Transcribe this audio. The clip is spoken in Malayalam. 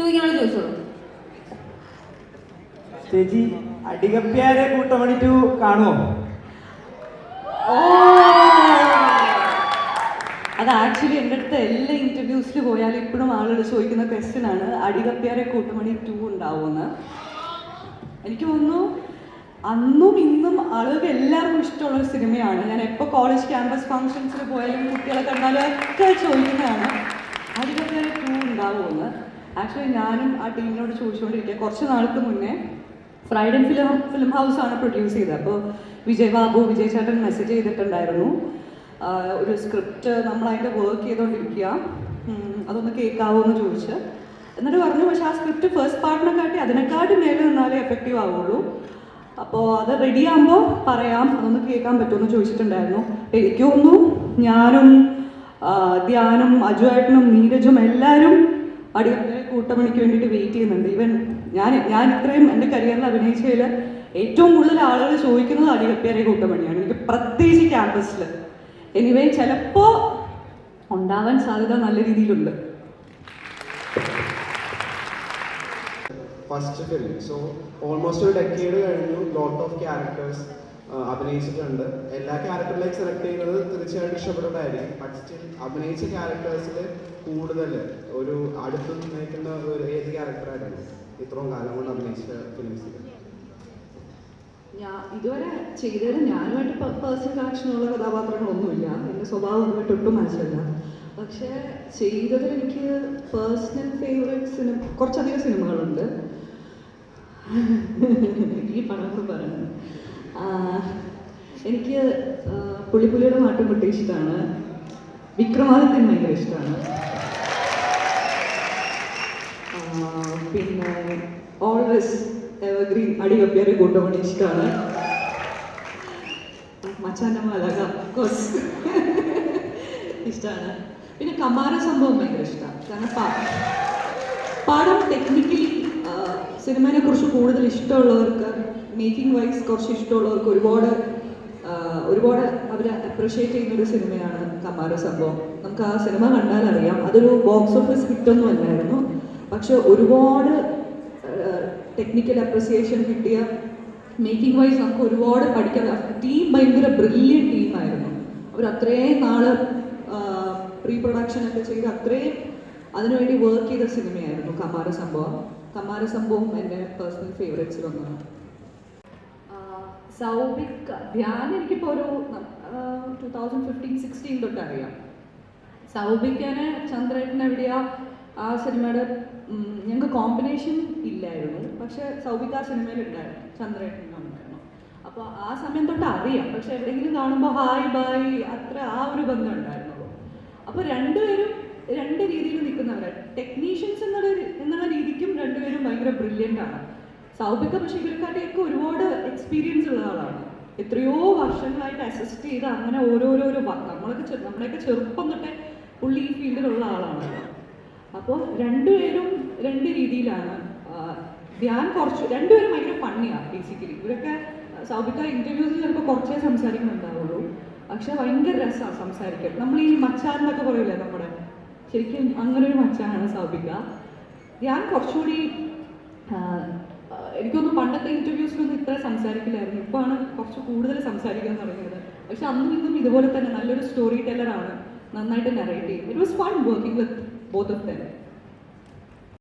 ചോദിക്കാനുള്ള ചോദിച്ചോളൂ ചേച്ചി അടികപ്പ്യാരെ കൂട്ടമണി ടു കാണുമോ അത് ആക്ച്വലി എന്റെ അടുത്ത് എല്ലാ ഇന്റർവ്യൂസിൽ പോയാൽ ഇപ്പോഴും ആളുകൾ ചോദിക്കുന്ന ക്വസ്റ്റ്യൻ ആണ് അടികപ്പ്യാരെ കൂട്ടുമണി ടു ഉണ്ടാവുമെന്ന് എനിക്ക് തോന്നുന്നു അന്നും ഇന്നും ആളുകൾക്ക് എല്ലാവർക്കും ഇഷ്ടമുള്ള ഒരു സിനിമയാണ്. ഞാൻ എപ്പോൾ കോളേജ് ക്യാമ്പസ് ഫംഗ്ഷൻസിൽ പോയാലും കുട്ടികളെ കണ്ടാലും ഒക്കെ ചോദിക്കുന്നതാണ് അടികപ്പ്യാരെ ടു ഉണ്ടാവുമെന്ന് ആക്ച്വലി ഞാനും ആ ടീമിനോട് ചോദിച്ചുകൊണ്ടിരിക്കുക കുറച്ച് നാൾക്ക് മുന്നേ ഫ്രൈഡേ ഫിലിം ഫിലിം ഹൗസ് ആണ് പ്രൊഡ്യൂസ് ചെയ്തത്. അപ്പോൾ വിജയ് ബാബു വിജയ് ചേട്ടൻ മെസ്സേജ് ചെയ്തിട്ടുണ്ടായിരുന്നു. ഒരു സ്ക്രിപ്റ്റ് നമ്മൾ വർക്ക് ചെയ്തുകൊണ്ടിരിക്കുക അതൊന്ന് കേൾക്കാവോ എന്ന് ചോദിച്ച്. എന്നിട്ട് പറഞ്ഞു പക്ഷെ ആ സ്ക്രിപ്റ്റ് ഫസ്റ്റ് പാർട്ടിനെ കാട്ടി അതിനെക്കാട്ടി മേലെ നിന്നാലേ എഫക്റ്റീവ് ആവുള്ളൂ. അപ്പോൾ അത് റെഡി ആകുമ്പോൾ പറയാം. അതൊന്ന് കേൾക്കാൻ പറ്റുമെന്ന് ചോദിച്ചിട്ടുണ്ടായിരുന്നു. എനിക്ക് തോന്നുന്നു ഞാനും ധ്യാനും അജുവേട്ടനും നീരജും എല്ലാവരും അടിയന്തര കൂട്ടമണിക്ക് വേണ്ടിയിട്ട് വെയിറ്റ് ചെയ്യുന്നുണ്ട്. ഈവൻ ഞാൻ ഞാൻ ഇത്രയും എന്റെ കരിയറിൽ അഭിനയിച്ചതിൽ ഏറ്റവും കൂടുതൽ ആളുകൾ ചോദിക്കുന്നത് അടികപ്പേരെ കൂട്ടമണിയാണ്. എനിക്ക് പ്രത്യേകിച്ച് ക്യാമ്പസിൽ എനിവേ ചിലപ്പോൾ ഉണ്ടാവാൻ സാധ്യത നല്ല രീതിയിലുണ്ട്. ഫസ്റ്റ് ഫിലിം സോ ഓൾമോസ്റ്റ് ഒരു ഡെക്കേഡ് കഴിഞ്ഞു ലോട്ട് ഓഫ് ക്യാരക്ടേഴ്സ് അഭിനയിച്ചിട്ടുണ്ട്. എല്ലാ ക്യാരക്ടറിലേക്ക് സെലക്ട് ചെയ്യുന്നത് തീർച്ചയായിട്ടും ഇഷ്ടപ്പെട്ടതായിരിക്കും ബട്ട് സ്റ്റിൽ അഭിനയിച്ച ക്യാരക്ടേഴ്സിൽ കൂടുതൽ ഒരു അടുത്ത് നിൽക്കുന്ന ഒരു ഏത് ക്യാരക്ടറായിരുന്നു ഇത്രയും കാലം കൊണ്ട് അഭിനയിച്ച ഫിലിംസിൽ ഞാൻ ഇതുവരെ ചെയ്തതിൽ ഞാനുമായിട്ട് പേഴ്സണൽ കണക്ഷനുള്ള കഥാപാത്രങ്ങളൊന്നുമില്ല. എന്റെ സ്വഭാവം ഒന്നുമായിട്ട് ഒട്ടും മനസ്സിലല്ല പക്ഷേ ചെയ്തതിൽ എനിക്ക് പേഴ്സണൽ ഫേവറേറ്റ് സിനിമ കുറച്ചധികം സിനിമകളുണ്ട്. ഈ പണം പറയുന്നത്. എനിക്ക് പുള്ളിപ്പുലിയുടെ പാട്ട് പൊട്ടി ഇഷ്ടമാണ് വിക്രമാദിത്യൻ ഭയങ്കര ഇഷ്ടമാണ്. പിന്നെ ഓൾവേസ് എവർഗ്രീൻ അടികപ്പിയാരെ കൂട്ടുമണി ഇഷ്ടമാണ്. മച്ചാന്റെ മലക കോസ് ഇഷ്ടമാണ്. പിന്നെ കമാര സംഭവം ഭയങ്കര ഇഷ്ടമാണ്. കാരണം പാടം ടെക്നിക്കലി സിനിമയെ കുറിച്ച് കൂടുതൽ ഇഷ്ടമുള്ളവർക്ക് മേക്കിംഗ് വൈസ് കുറച്ച് ഇഷ്ടമുള്ളവർക്ക് ഒരുപാട് ഒരുപാട് അവർ അപ്രിഷ്യേറ്റ് ചെയ്യുന്ന ഒരു സിനിമയാണ് കമാര സംഭവം. നമുക്ക് ആ സിനിമ കണ്ടാൽ അറിയാം. അതൊരു ബോക്സ് ഓഫീസ് ഹിറ്റൊന്നും അല്ലായിരുന്നു. പക്ഷെ ഒരുപാട് ടെക്നിക്കൽ അപ്രിസിയേഷൻ കിട്ടിയ മേക്കിംഗ് വൈസ് നമുക്ക് ഒരുപാട് പഠിക്കാൻ ടീം ഭയങ്കര ബ്രില്യൻ ടീമായിരുന്നു അവർ അത്രയും നാൾ പ്രീ പ്രൊഡക്ഷൻ ഒക്കെ ചെയ്ത് അത്രയും അതിനുവേണ്ടി വർക്ക് ചെയ്ത സിനിമയായിരുന്നു കമാര സംഭവം. കമാര സംഭവം എന്റെ പേഴ്സണൽ ഫേവറേറ്റ്സിൽ ഒന്നാണ്. സൗബിക് ധ്യാൻ എനിക്കിപ്പോൾ ഒരു ടു തൗസൻഡ് ഫിഫ്റ്റീൻ സിക്സ്റ്റീൻ തൊട്ട് അറിയാം സൗബിക്കാന് ചന്ദ്രേട്ടൻ എവിടെയാ ആ സിനിമയുടെ ഞങ്ങൾക്ക് കോമ്പിനേഷൻ ഇല്ലായിരുന്നു. പക്ഷെ സൗബിക്ക് ആ സിനിമയിൽ ഉണ്ടായിരുന്നു ചന്ദ്രേട്ടൻ ഉണ്ടായിരുന്നു അപ്പോൾ ആ സമയം തൊട്ട് അറിയാം. പക്ഷെ എവിടെയെങ്കിലും കാണുമ്പോൾ ഹായ് ബായ് അത്ര ആ ഒരു ബന്ധം ഉണ്ടായിരുന്നുള്ളൂ. അപ്പോൾ രണ്ടുപേരും രണ്ട് രീതിയിൽ നിൽക്കുന്നവരാണ് ടെക്നീഷ്യൻസ് എന്നുള്ള എന്നുള്ള രീതിക്കും രണ്ടുപേരും ഭയങ്കര ബ്രില്യന്റ് ആണ്. സൗബിക്ക പക്ഷേ ഇവരെക്കാട്ടിയൊക്കെ ഒരുപാട് എക്സ്പീരിയൻസ് ഉള്ള ആളാണ്. എത്രയോ വർഷങ്ങളായിട്ട് അസിസ്റ്റ് ചെയ്ത് അങ്ങനെ ഓരോരോരോ നമ്മളൊക്കെ നമ്മളെയൊക്കെ ചെറുപ്പം തൊട്ടേ പുള്ളി ഈ ഫീൽഡിലുള്ള ആളാണ്. അപ്പോൾ രണ്ടുപേരും രണ്ട് രീതിയിലാണ്. ഞാൻ കുറച്ച് രണ്ടുപേരും ഭയങ്കര ഫണ്ണിയാണ് ബേസിക്കലി ഇവരൊക്കെ സൗബിക ഇന്റർവ്യൂസിൽ ചിലപ്പോൾ കുറച്ചേ സംസാരിക്കുന്നുണ്ടാവുള്ളൂ. പക്ഷെ ഭയങ്കര രസമാണ് സംസാരിക്കാൻ. നമ്മൾ ഈ മച്ചാൻ എന്നൊക്കെ പറയില്ലേ നമ്മുടെ? ശരിക്കും അങ്ങനെ ഒരു മച്ചാനാണ് സൗബിക ഞാൻ കുറച്ചുകൂടി എനിക്കൊന്നും പണ്ടത്തെ ഇന്റർവ്യൂസിലൊന്നും ഇത്ര സംസാരിക്കില്ലായിരുന്നു. ഇപ്പോഴാണ് കുറച്ച് കൂടുതൽ സംസാരിക്കാൻ തുടങ്ങിയത്. പക്ഷെ അന്നും ഇന്നും ഇതുപോലെ തന്നെ നല്ലൊരു സ്റ്റോറി ടെല്ലറാണ് നന്നായിട്ട് നറേറ്റ് ചെയ്യും. It was fun working with both of them